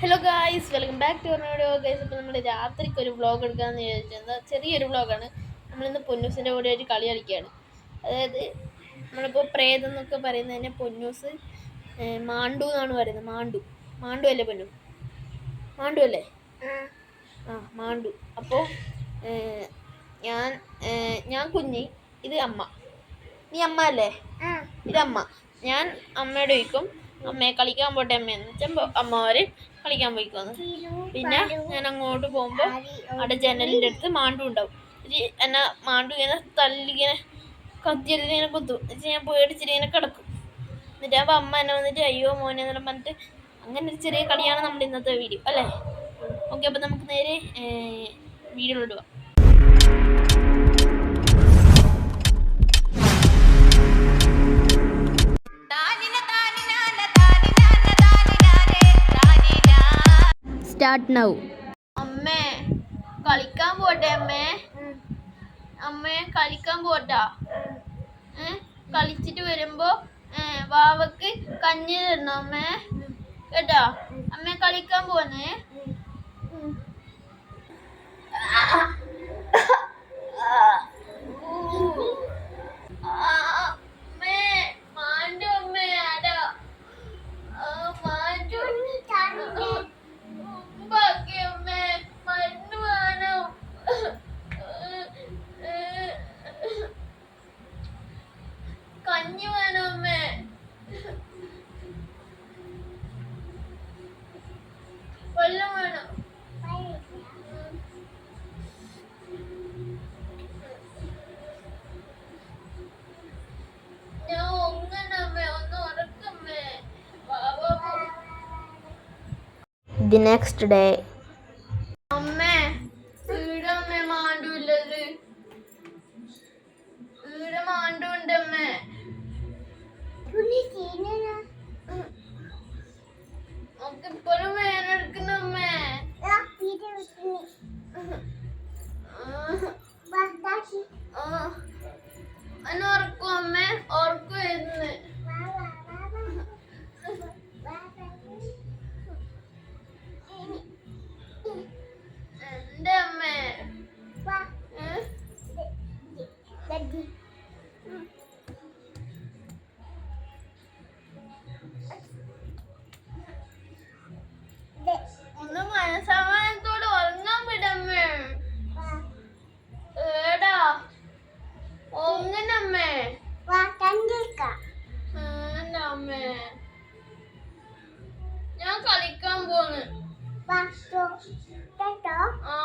Hello guys welcome back to video guys ഇപ്പോൾ നമ്മൾ രാത്രിക്ക് ഒരു വ്ളോഗ് എടുക്കാമെന്ന് വിചാരിച്ചത് ചെറിയൊരു വ്ളോഗാണ് നമ്മളിന്ന് പൊന്നൂസിന്റെ കൂടെ ഒരു കളി കളിക്കുകയാണ്. അതായത് നമ്മളിപ്പോൾ പ്രേതം എന്നൊക്കെ പറയുന്നതിനെ പൊന്നൂസ് മാണ്ടു എന്നാണ് പറയുന്നത്. മാണ്ടു. മാണ്ടു അല്ലേ പൊന്നു? മാണ്ടു അല്ലേ? ആ മാണ്ടു. അപ്പോൾ ഞാൻ ഞാൻ കുഞ്ഞി ഇത് അമ്മ. നീ അമ്മ അല്ലേ? ഇത് അമ്മ. ഞാൻ അമ്മയോട് ചോദിക്കും അമ്മയെ കളിക്കാൻ പോട്ടെ അമ്മയെന്ന് വെച്ചാൽ അമ്മമാര് കളിക്കാൻ പോയിക്കോന്ന്. പിന്നെ ഞാൻ അങ്ങോട്ട് പോകുമ്പോൾ അവിടെ ജനലിന്റെ അടുത്ത് മാണ്ടു ഉണ്ടാവും. എന്നെ മാണ്ടു ഇങ്ങനെ തല്ലിങ്ങനെ കത്തിയെടുത്ത് ഇങ്ങനെ കുത്തും. എന്നിട്ട് ഞാൻ പേടിച്ചിട്ട് ഇങ്ങനെ കിടക്കും. എന്നിട്ട് അപ്പോൾ അമ്മ എന്നെ വന്നിട്ട് അയ്യോ മോനെ എന്നെല്ലാം പറഞ്ഞിട്ട് അങ്ങനെ ഒരു ചെറിയ കളിയാണ് നമ്മുടെ ഇന്നത്തെ വീഡിയോ അല്ലേ? ഓക്കെ അപ്പോൾ നമുക്ക് നേരെ വീഡിയോ പോവാം. സ്റ്റാർട്ട് നൗ അമ്മേ കളിക്കാൻ പോട്ടെ അമ്മേ? അമ്മേ കളിക്കാൻ പോട്ടാ? കളിച്ചിട്ട് വരുമ്പോ വാവക്ക് കഞ്ഞി തരണം അമ്മേ? കേട്ടോ? അമ്മേ കളിക്കാൻ പോന്നേ അമ്മേ മാണ്ടു അമ്മേ ആടാ ആ, മാണ്ടു ബാക്കി അമ്മേ മരുന്ന് വേണം കഞ്ഞി വേണം അമ്മേ വെള്ളം വേണം. ഞാൻ ഒങ്ങണമ്മേ ഒന്ന് ഉറക്കമ്മേ ദി നെക്സ്റ്റ് ഡേ day. അമ്മേ അമ്മേ ഉറക്കും വരുന്ന് എന്റെ അമ്മേ കളിക്കാൻ പോണ് ആ